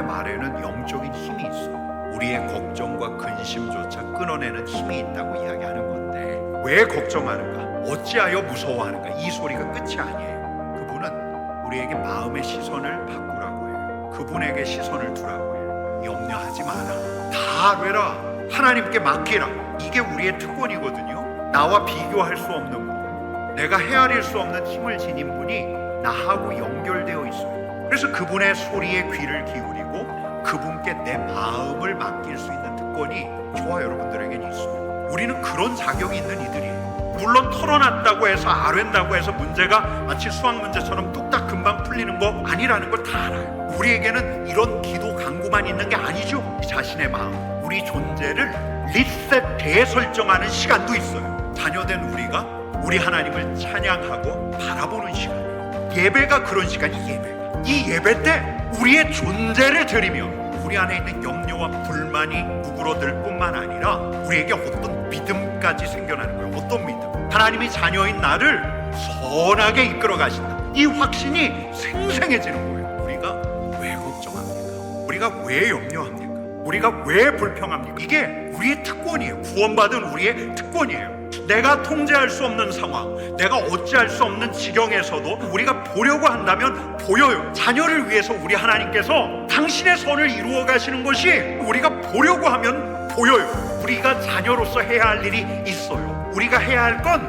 사람의 말에는 영적인 힘이 있어요. 우리의 걱정과 근심조차 끊어내는 힘이 있다고 이야기하는 건데 왜 걱정하는가? 어찌하여 무서워하는가? 이 소리가 끝이 아니에요. 그분은 우리에게 마음의 시선을 바꾸라고 해요. 그분에게 시선을 두라고 해요. 염려하지 마라. 다 되라. 하나님께 맡기라. 이게 우리의 특권이거든요. 나와 비교할 수 없는 분. 내가 헤아릴 수 없는 힘을 지닌 분이 나하고 연결되어 있어요. 그래서 그분의 소리에 귀를 기울이고 그분께 내 마음을 맡길 수 있는 특권이 저와 여러분들에게는 있어요. 우리는 그런 자격이 있는 이들이에요. 물론 털어놨다고 해서 아랜다고 해서 문제가 마치 수학 문제처럼 뚝딱 금방 풀리는 거 아니라는 걸 다 알아요. 우리에게는 이런 기도 강구만 있는 게 아니죠. 자신의 마음, 우리 존재를 리셋 대설정하는 시간도 있어요. 자녀된 우리가 우리 하나님을 찬양하고 바라보는 시간이에요. 예배가 그런 시간이 예배가. 이 예배 때 우리의 존재를 드리며 우리 안에 있는 염려와 불만이 누그러들 뿐만 아니라 우리에게 어떤 믿음까지 생겨나는 거예요. 어떤 믿음? 하나님이 자녀인 나를 선하게 이끌어 가신다. 이 확신이 생생해지는 거예요. 우리가 왜 걱정합니까? 우리가 왜 염려합니까? 우리가 왜 불평합니까? 이게 우리의 특권이에요. 구원받은 우리의 특권이에요. 내가 통제할 수 없는 상황, 내가 어찌할 수 없는 지경에서도 우리가 보려고 한다면 보여요. 자녀를 위해서 우리 하나님께서 당신의 선을 이루어 가시는 것이 우리가 보려고 하면 보여요. 우리가 자녀로서 해야 할 일이 있어요. 우리가 해야 할 건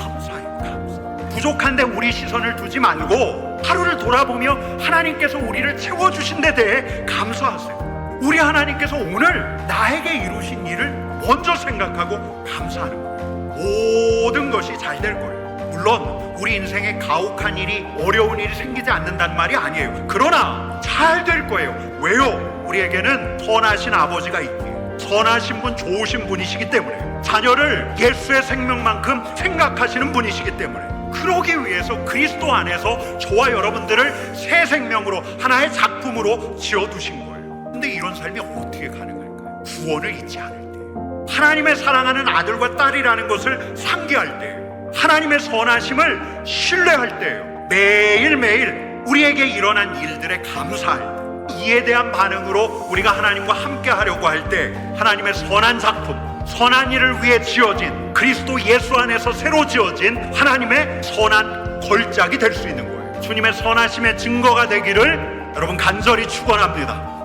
감사해요. 감사. 부족한데 우리 시선을 두지 말고 하루를 돌아보며 하나님께서 우리를 채워주신 데 대해 감사하세요. 우리 하나님께서 오늘 나에게 이루신 먼저 생각하고 감사하는 거예요. 모든 것이 잘 될 거예요. 물론 우리 인생에 가혹한 일이 어려운 일이 생기지 않는다는 말이 아니에요. 그러나 잘 될 거예요. 왜요? 우리에게는 선하신 아버지가 있기에 선하신 분, 좋으신 분이시기 때문에 자녀를 예수의 생명만큼 생각하시는 분이시기 때문에 그러기 위해서 그리스도 안에서 저와 여러분들을 새 생명으로 하나의 작품으로 지어두신 거예요. 근데 이런 삶이 어떻게 가능할까요? 구원을 잊지 않을 때. 하나님의 사랑하는 아들과 딸이라는 것을 상기할 때, 하나님의 선하심을 신뢰할 때예요. 매일매일 우리에게 일어난 일들에 감사할 때, 이에 대한 반응으로 우리가 하나님과 함께 하려고 할 때, 하나님의 선한 작품, 선한 일을 위해 지어진 그리스도 예수 안에서 새로 지어진 하나님의 선한 걸작이 될 수 있는 거예요. 주님의 선하심의 증거가 되기를 여러분 간절히 축원합니다.